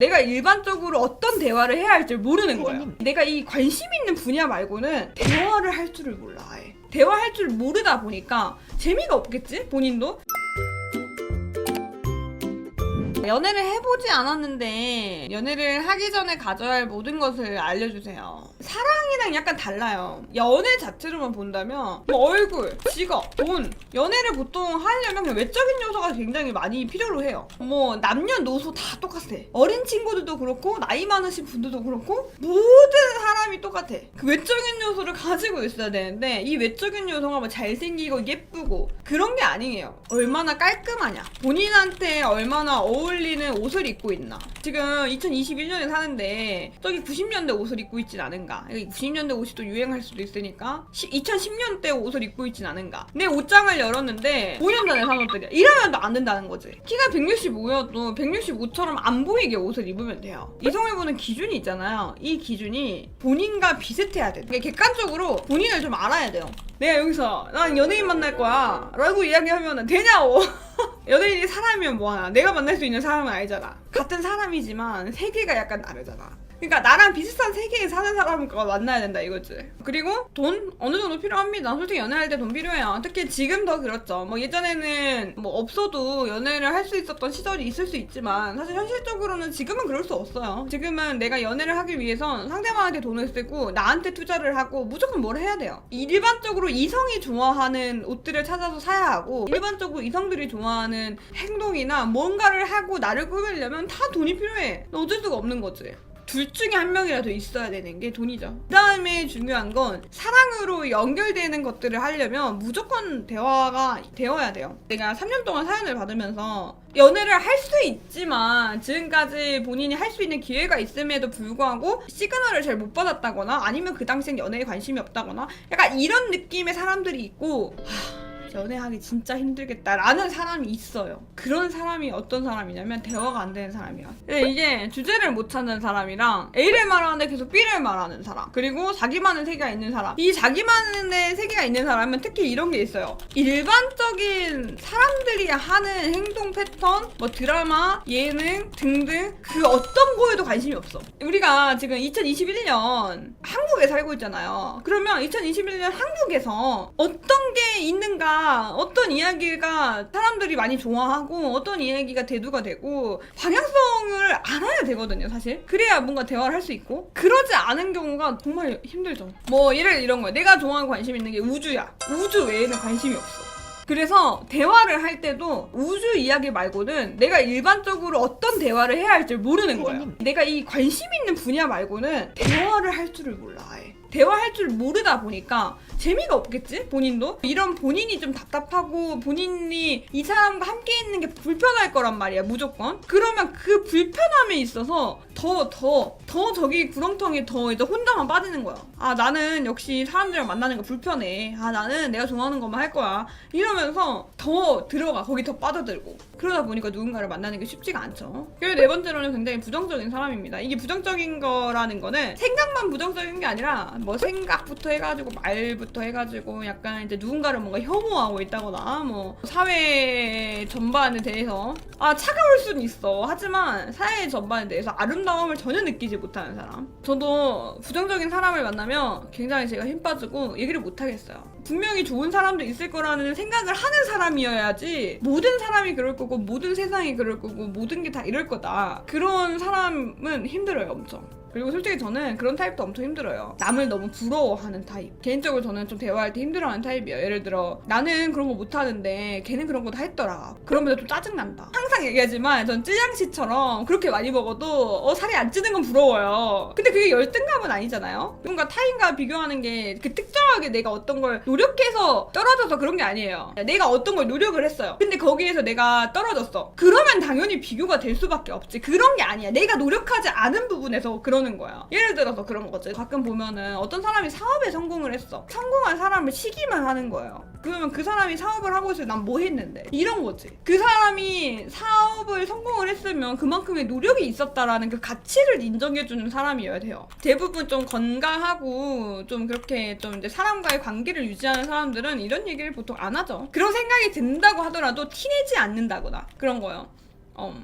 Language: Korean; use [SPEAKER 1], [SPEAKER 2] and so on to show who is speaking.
[SPEAKER 1] 내가 일반적으로 어떤 대화를 해야 할지 모르는 거예요.
[SPEAKER 2] 사장님.
[SPEAKER 1] 내가 이 관심 있는 분야 말고는 대화를 할 줄을 몰라. 아예. 대화할 줄 모르다 보니까 재미가 없겠지? 본인도? 연애를 해보지 않았는데 연애를 하기 전에 가져야 할 모든 것을 알려주세요. 사랑이랑 약간 달라요. 연애 자체로만 본다면 뭐 얼굴, 직업, 돈 연애를 보통 하려면 그냥 외적인 요소가 굉장히 많이 필요로 해요. 뭐 남녀노소 다 똑같아. 어린 친구들도 그렇고 나이 많으신 분들도 그렇고 모든 사람이 똑같아. 그 외적인 요소를 가지고 있어야 되는데 이 외적인 요소가 뭐 잘생기고 예쁘고 그런 게 아니에요. 얼마나 깔끔하냐. 본인한테 얼마나 어울리는 옷을 입고 있나. 지금 2021년에 사는데 저기 90년대 옷을 입고 있진 않은가. 90년대 옷이 또 유행할 수도 있으니까 2010년대 옷을 입고 있진 않은가. 내 옷장을 열었는데 5년 전에 산 옷들이야. 이러면 또안 된다는 거지. 키가 165여도 165처럼 안 보이게 옷을 입으면 돼요. 이성을 보는 기준이 있잖아요. 이 기준이 본인과 비슷해야 돼. 이게 객관적으로 본인을 좀 알아야 돼요. 내가 여기서 난 연예인 만날 거야 라고 이야기하면 되냐고 연예인이 사람이면 뭐하나 내가 만날 수 있는 사람은 아니잖아 같은 사람이지만 세계가 약간 다르잖아 그러니까 나랑 비슷한 세계에 사는 사람과 만나야 된다 이거지. 그리고 돈 어느 정도 필요합니다. 솔직히 연애할 때 돈 필요해요. 특히 지금 더 그렇죠. 뭐 예전에는 뭐 없어도 연애를 할 수 있었던 시절이 있을 수 있지만 사실 현실적으로는 지금은 그럴 수 없어요. 지금은 내가 연애를 하기 위해선 상대방한테 돈을 쓰고 나한테 투자를 하고 무조건 뭘 해야 돼요? 일반적으로 이성이 좋아하는 옷들을 찾아서 사야 하고 일반적으로 이성들이 좋아하는 행동이나 뭔가를 하고 나를 꾸미려면 다 돈이 필요해. 어쩔 수가 없는 거지 둘 중에 한 명이라도 있어야 되는 게 돈이죠. 그 다음에 중요한 건 사랑으로 연결되는 것들을 하려면 무조건 대화가 되어야 돼요. 내가 3년 동안 사연을 받으면서 연애를 할 수 있지만 지금까지 본인이 할 수 있는 기회가 있음에도 불구하고 시그널을 잘 못 받았다거나 아니면 그 당시엔 연애에 관심이 없다거나 약간 이런 느낌의 사람들이 있고 하, 연애하기 진짜 힘들겠다라는 사람이 있어요. 그런 사람이 어떤 사람이냐면 대화가 안 되는 사람이야. 근데 이게 주제를 못 찾는 사람이랑 A를 말하는데 계속 B를 말하는 사람 그리고 자기만의 세계가 있는 사람 이 자기만의 세계가 있는 사람은 특히 이런 게 있어요. 일반적인 사람들이 하는 행동 패턴, 뭐 드라마, 예능 등등 그 어떤 거에도 관심이 없어. 우리가 지금 2021년 한국에 살고 있잖아요. 그러면 2021년 한국에서 어떤 게 있는가, 어떤 이야기가 사람들이 많이 좋아하고 어떤 이야기가 대두가 되고 방향성을 알아야 되거든요, 사실. 그래야 뭔가 대화를 할 수 있고 그러지 않은 경우가 정말 힘들죠. 뭐 예를 이런 거야. 내가 좋아하는 관심 있는 게 우주야. 우주 외에는 관심이 없어. 그래서 대화를 할 때도 우주 이야기 말고는 내가 일반적으로 어떤 대화를 해야 할지 모르는 거예요. 내가 이 관심 있는 분야 말고는 대화를 할 줄을 몰라. 아예. 대화할 줄 모르다 보니까 재미가 없겠지? 본인도? 이런 본인이 좀 답답하고 본인이 이 사람과 함께 있는 게 불편할 거란 말이야, 무조건. 그러면 그 불편함에 있어서 더, 더, 더 저기 구렁텅이에 더 이제 혼자만 빠지는 거야. 아, 나는 역시 사람들이랑 만나는 거 불편해. 아, 나는 내가 좋아하는 것만 할 거야. 이러면 서 더 들어가. 거기 더 빠져들고. 그러다 보니까 누군가를 만나는 게 쉽지가 않죠. 그리고 네 번째로는 굉장히 부정적인 사람입니다. 이게 부정적인 거라는 거는 생각만 부정적인 게 아니라 뭐 생각부터 해가지고 말부터 해가지고 약간 이제 누군가를 뭔가 혐오하고 있다거나 뭐 사회 전반에 대해서 아 차가울 수는 있어. 하지만 사회 전반에 대해서 아름다움을 전혀 느끼지 못하는 사람. 저도 부정적인 사람을 만나면 굉장히 제가 힘 빠지고 얘기를 못 하겠어요. 분명히 좋은 사람도 있을 거라는 생각을 하는 사람이어야지 모든 사람이 그럴 거고 모든 세상이 그럴 거고 모든 게 다 이럴 거다. 그런 사람은 힘들어요, 엄청. 그리고 솔직히 저는 그런 타입도 엄청 힘들어요. 남을 너무 부러워하는 타입. 개인적으로 저는 좀 대화할 때 힘들어하는 타입이에요. 예를 들어 나는 그런 거 못하는데 걔는 그런 거 다 했더라. 그러면 좀 짜증난다. 항상 얘기하지만 전 찌양씨처럼 그렇게 많이 먹어도 어, 살이 안 찌는 건 부러워요. 근데 그게 열등감은 아니잖아요. 뭔가 타인과 비교하는 게 그 특정하게 내가 어떤 걸 노력해서 떨어져서 그런 게 아니에요. 내가 어떤 걸 노력을 했어요. 근데 거기에서 내가 떨어졌어. 그러면 당연히 비교가 될 수밖에 없지. 그런 게 아니야. 내가 노력하지 않은 부분에서 그 러는 거야. 예를 들어서 그런 거지. 가끔 보면은 어떤 사람이 사업에 성공을 했어. 성공한 사람을 시기만 하는 거예요. 그러면 그 사람이 사업을 하고 때난뭐 했는데? 이런 거지. 그 사람이 사업을 성공을 했으면 그만큼의 노력이 있었다라는 그 가치를 인정해주는 사람이어야 돼요. 대부분 좀 건강하고 좀 그렇게 좀 이제 사람과의 관계를 유지하는 사람들은 이런 얘기를 보통 안 하죠. 그런 생각이 든다고 하더라도 티내지 않는다거나 그런 거요. 어.